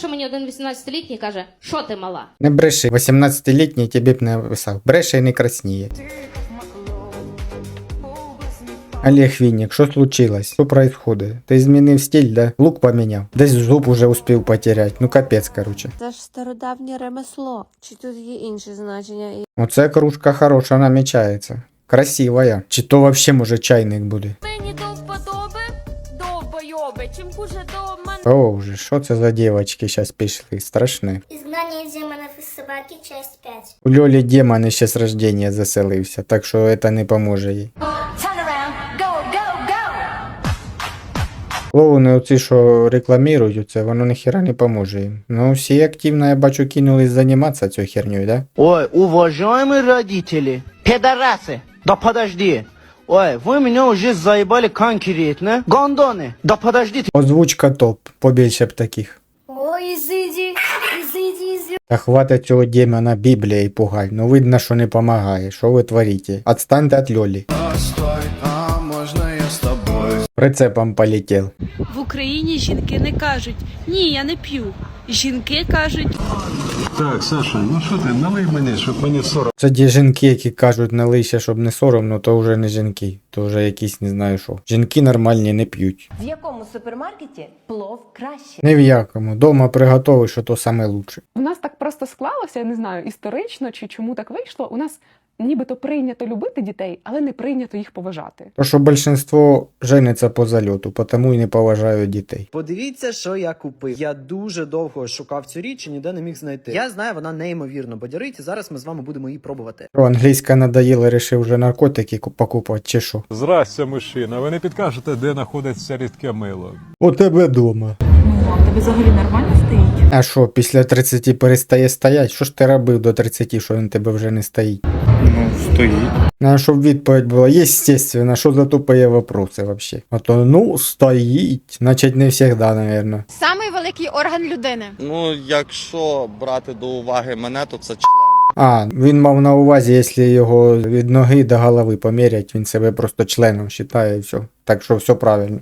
що мені один 18-літній каже, що ти мала? Не бреши, 18-літній тобі б не писав. Бреше і не красніє. Олег Вінник, що случилось? Що происходит? Ти змінив стиль, да? Лук поміняв. Десь зуб уже успів потерять. Ну капець, короче. Це ж стародавнє ремесло. Чи тут є інші значення? Оце кружка хороша намічається. Красивая. Чи то вообще може чайник буде? Мені чим хуже до мене. О, вже, що це за дівочки зараз пішли? Страшне. Изгнание демонов из собаки, часть 5. У Льолі демон ще з рождения заселився, так що це не поможе їй. Клоуни оці, що рекламують це, воно ніхера не поможе їм. Ну, всі активно, я бачу, кинулись займатися цією херню, да? Ой, уважаемые родители, пидорасы, да подожди. Ой, вы меня уже заебали конкретно. Гондоны, да подождите. Озвучка топ, побільше б таких. Ой, изыди, изыди, изыди. Та хватить цього демона Біблія і пугаль. Ну видно, що не помагає. Що ви творите? Отстаньте від Льолі. Прицепом полетів. В Україні жінки не кажуть ні, я не п'ю. Жінки кажуть Так, Саша, ну що ти, налий мені, щоб мені сором. Це ті жінки, які кажуть, не ще, щоб не соромно, то вже не жінки, то вже якісь не знаю що. Жінки нормальні не п'ють. В якому супермаркеті плов краще? Не в якому. Дома приготовиш, що то саме лучше. У нас так просто склалося, я не знаю, історично чи чому так вийшло. У нас нібито прийнято любити дітей, але не прийнято їх поважати. То, що більшинство жениться по зальоту, тому і не поважають дітей. Подивіться, що я купив. Я дуже довго шукав цю річ і ніде не міг знайти. Я знаю, вона неймовірно бадярить, і зараз ми з вами будемо її пробувати. Що, англійська надоїла, рішив вже наркотики ку- покупати, чи що? Здрастя, мужчина. Ви не підкажете, де знаходиться рідке мило? У тебе дома. Ну, а тебе взагалі нормально стоїть? А що, після 30 перестає стоять? Що ж ти робив до 30, що він тебе вже не стоїть? Стоїть. Ну, щоб відповідь була, естественно, що за тупые вопроси вообще? А то, ну, стоїть. Значить, не всегда, наверное. Самий великий орган людини. Ну, якщо брати до уваги мене, то це член. А, він мав на увазі, якщо його від ноги до голови помірять, він себе просто членом вважає і все. Так що все правильно.